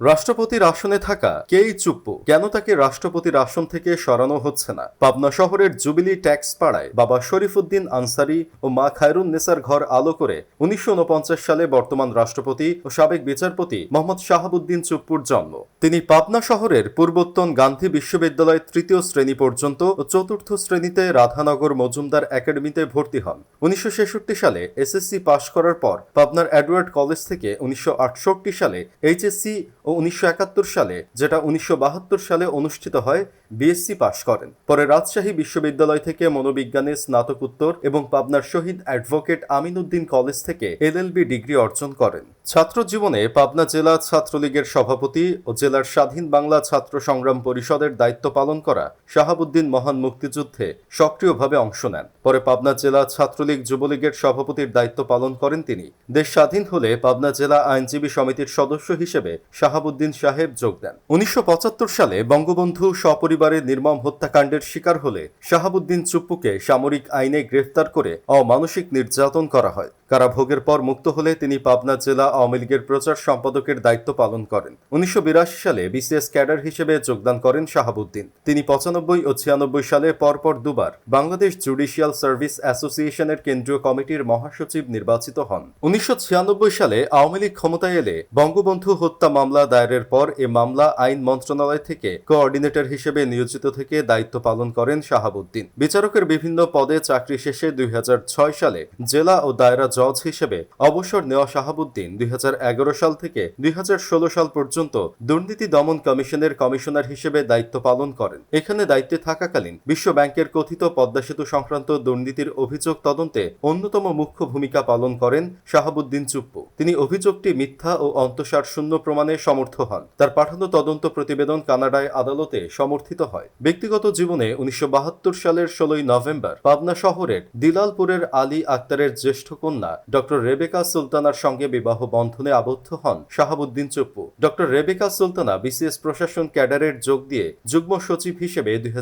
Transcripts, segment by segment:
রাষ্ট্রপতির আসনে থাকা কেই চুপ্পু কেন তাকে রাষ্ট্রপতির আসন থেকে সরানো হচ্ছে না? পাবনা শহরের জুবিলি ট্যাক্স পাড়ায় বাবা শরীফুদ্দিন আনসারি ও মা খায়রুন নেসার ঘর আলো করে উনিশশো উনপঞ্চাশ সালে বর্তমান রাষ্ট্রপতি ও সাবেক বিচারপতি মোহাম্মদ শাহাবুদ্দিন চুপ্পুর জন্ম। তিনি পাবনা শহরের পূর্বোত্তন গান্ধী বিশ্ববিদ্যালয় তৃতীয় শ্রেণি পর্যন্ত ও চতুর্থ শ্রেণীতে রাধানগর মজুমদার একাডেমিতে ভর্তি হন। উনিশশো ছেষট্টি সালে এসএসসি পাশ করার পর পাবনার এডওয়ার্ড কলেজ থেকে উনিশশো আটষট্টি সালে এইচএসসি ও উনিশশো একাত্তর সালে, যেটা উনিশশো সালে অনুষ্ঠিত হয় বিএসসি পাশ করেন। পরে রাজশাহী বিশ্ববিদ্যালয় থেকে মনোবিজ্ঞানে স্নাতকোত্তর এবং পাবনার শহীদ অ্যাডভোকেট আমিনউদ্দিন কলেজ থেকে এলএলবি ডিগ্রি অর্জন করেন। ছাত্র জীবনে পাবনা জেলা ছাত্রলীগের সভাপতি ও জেলার স্বাধীন বাংলা ছাত্র সংগ্রাম পরিষদের দায়িত্ব পালন করা শাহাবুদ্দিন মহান মুক্তিযুদ্ধে সক্রিয়ভাবে অংশ নেন। পরে পাবনা জেলা ছাত্রলীগ যুবলীগের সভাপতির দায়িত্ব পালন করেন তিনি। দেশ স্বাধীন হলে পাবনা জেলা আইনজীবী সমিতির সদস্য হিসেবে শাহাবুদ্দিন সাহেব যোগ দেন। উনিশশো পঁচাত্তর সালে বঙ্গবন্ধু সপরিবারে নির্মম হত্যাকাণ্ডের শিকার হলে শাহাবুদ্দিন চুপ্পুকে সামরিক আইনে গ্রেফতার করে অমানসিক নির্যাতন করা হয়। কারাভোগের পর মুক্ত হলে তিনি পাবনা জেলা আওয়ামী লীগের প্রচার সম্পাদকের দায়িত্ব পালন করেন। উনিশশো সালে বিসিএস ক্যাডার হিসেবে যোগদান করেন শাহাবুদ্দিন। তিনি পঁচানব্বই ও ছিয়ানব্বই সালে পরপর দুবার বাংলাদেশ জুডিশিয়াল সার্ভিস অ্যাসোসিয়েশনের কেন্দ্রীয় কমিটির মহাসচিব নির্বাচিত হন। উনিশশো সালে আওয়ামী লীগ ক্ষমতায় এলে বঙ্গবন্ধু হত্যা মামলা দায়েরের পর এ মামলা আইন মন্ত্রণালয় থেকে কোঅর্ডিনেটর হিসেবে নিয়োজিত থেকে দায়িত্ব পালন করেন শাহাবুদ্দিন। বিচারকের বিভিন্ন পদে চাকরি শেষে দুই হাজার ছয় সালে জেলা ও দায়রা জজ হিসেবে অবসর নেওয়া শাহাবুদ্দিন দুই হাজার এগারো সাল থেকে দুই হাজার ষোলো সাল পর্যন্ত দুর্নীতি দমন কমিশনের কমিশনার হিসেবে দায়িত্ব পালন করেন। এখানে দায়িত্বে থাকাকালীন বিশ্ব ব্যাংকের কথিত পদ্মা সেতু সংক্রান্ত দুর্নীতির অভিযোগ তদন্তে অন্যতম মুখ্য ভূমিকা পালন করেন শাহাবুদ্দিন চুপ্পু। তিনি অভিযোগটি মিথ্যা ও অন্তঃসার শূন্য প্রমাণে সমর্থ হন। তার পাঠানো তদন্ত প্রতিবেদন কানাডায় আদালতে সমর্থিত হয়। ব্যক্তিগত জীবনে উনিশশো বাহাত্তর সালের ষোলোই নভেম্বর পাবনা শহরের দিলালপুরের আলী আক্তারের জ্যেষ্ঠ কন্যা ডক্টর রেবেকা সুলতানার সঙ্গে বিবাহ বন্ধনে আবদ্ধ হন শাহাবুদ্দিন চুপ্পু। ডক্টর রেবেকা সুলতানা বিসিএস প্রশাসন ক্যাডারের যোগ দিয়ে যুগ্ম সচিব হিসেবে দুই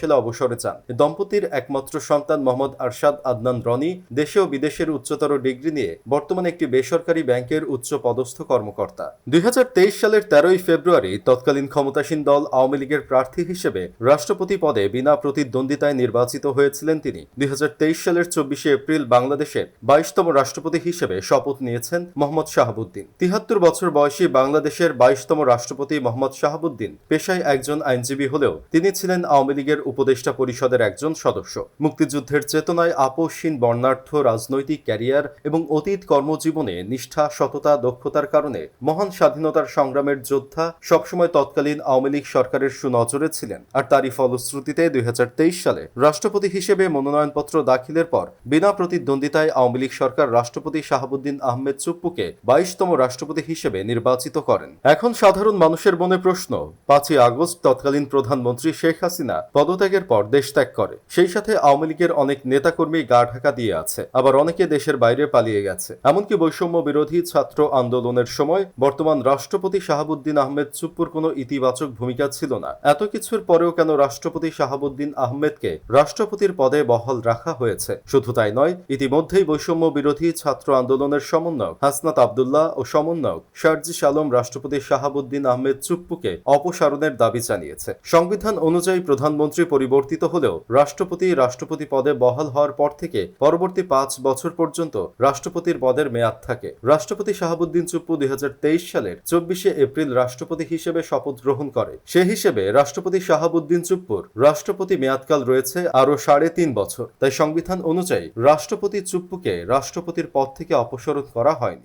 সালে অবসরে যান দম্পতির একমাত্র সন্তান মোহাম্মদ আরশাদ আদনান রনি দেশে ও বিদেশের উচ্চতর ডিগ্রি নিয়ে বর্তমানে একটি বেসরকারি ব্যাংকের উচ্চ পদস্থ কর্মকর্তা। দুই হাজার তেইশ সালের তেরোই ফেব্রুয়ারি তৎকালীন ক্ষমতাসীন দল আওয়ামী লীগের প্রার্থী হিসেবে রাষ্ট্রপতি পদে বিনা প্রতিদ্বন্দ্বিতায় নির্বাচিত হয়েছিলেন তিনি। দুই হাজার তেইশ সালের চব্বিশে এপ্রিল বাংলাদেশের বাইশতম রাষ্ট্রপতি হিসেবে শপথ নিয়েছেন মোহাম্মদ শাহাবুদ্দিন। তিহাত্তর বছর বয়সী বাংলাদেশের বাইশতম রাষ্ট্রপতি মোহাম্মদ শাহাবুদ্দিন পেশায় একজন আইনজীবী হলেও তিনি ছিলেন আওয়ামী লীগের উপদেষ্টা পরিষদের একজন সদস্য। মুক্তিযুদ্ধের চেতনায় আপোষহীন বর্ণাঢ্য রাজনৈতিক ক্যারিয়ার এবং অতীত কর্মজীবনে নিষ্ঠা, সততা, দক্ষতার কারণে মহান স্বাধীনতার সংগ্রামের যোদ্ধা সবসময় তৎকালীন আওয়ামী লীগ সরকারের সুনজরে ছিলেন। আর তারই ফলশ্রুতিতে দুই হাজার তেইশ সালে রাষ্ট্রপতি হিসেবে মনোনয়নপত্র দাখিলের পর বিনা প্রতিদ্বন্দ্বিতায় আওয়ামী লীগ সরকার রাষ্ট্রপতি শাহাবুদ্দিন আহমেদ চুপ্পুকে বাইশতম রাষ্ট্রপতি হিসেবে নির্বাচিত করেন। এখন সাধারণ মানুষের মনে প্রশ্ন, পাঁচই আগস্ট তৎকালীন প্রধানমন্ত্রী শেখ হাসিনা পদত্যাগের পর দেশ ত্যাগ করে। সেই সাথে আওয়ামী লীগের অনেক নেতাকর্মী গা ঢাকা দিয়ে আছে, আবার অনেকে দেশের বাইরে পালিয়ে গেছে। এমনকি বৈষম্য বিরোধী ছাত্র আন্দোলনের সময় বর্তমান রাষ্ট্রপতি শাহাবুদ্দিন আহমেদ চুপ্পুর কোনো ইতিবাচক ভূমিকা ছিল না। এত কিছুর পরেও কেন রাষ্ট্রপতি শাহাবুদ্দিন আহমেদকে রাষ্ট্রপতির পদে বহাল রাখা হয়েছে? শুধু তাই নয়, ইতিমধ্যেই বৈষম্য বিরোধী ছাত্র আন্দোলনের সমন্বয়ক হাসনাত আবদুল্লাহ ও সমন্বয়ক শারজিস আলম রাষ্ট্রপতি শাহাবুদ্দিন আহমেদ চুপ্পুকে অপসারণের দাবি জানিয়েছে। সংবিধান অনুযায়ী প্রধানমন্ত্রী পরিবর্তিত হলেও রাষ্ট্রপতি রাষ্ট্রপতি পদে বহাল হওয়ার পর থেকে পরবর্তী পাঁচ বছর পর্যন্ত রাষ্ট্রপতির পদের মেয়াদ থাকে। রাষ্ট্রপতি শাহাবুদ্দিন চুপ্পু দুই হাজার তেইশ সালের চব্বিশে এপ্রিল রাষ্ট্রপতি হিসেবে শপথ গ্রহণ করে। সে হিসেবে রাষ্ট্রপতি শাহাবুদ্দিন চুপ্পুর রাষ্ট্রপতি মেয়াদকাল রয়েছে আরও সাড়ে তিন বছর। তাই সংবিধান অনুযায়ী রাষ্ট্রপতি চুপ্পুকে রাষ্ট্রপতির পদ থেকে অপসারণ করা হয়নি।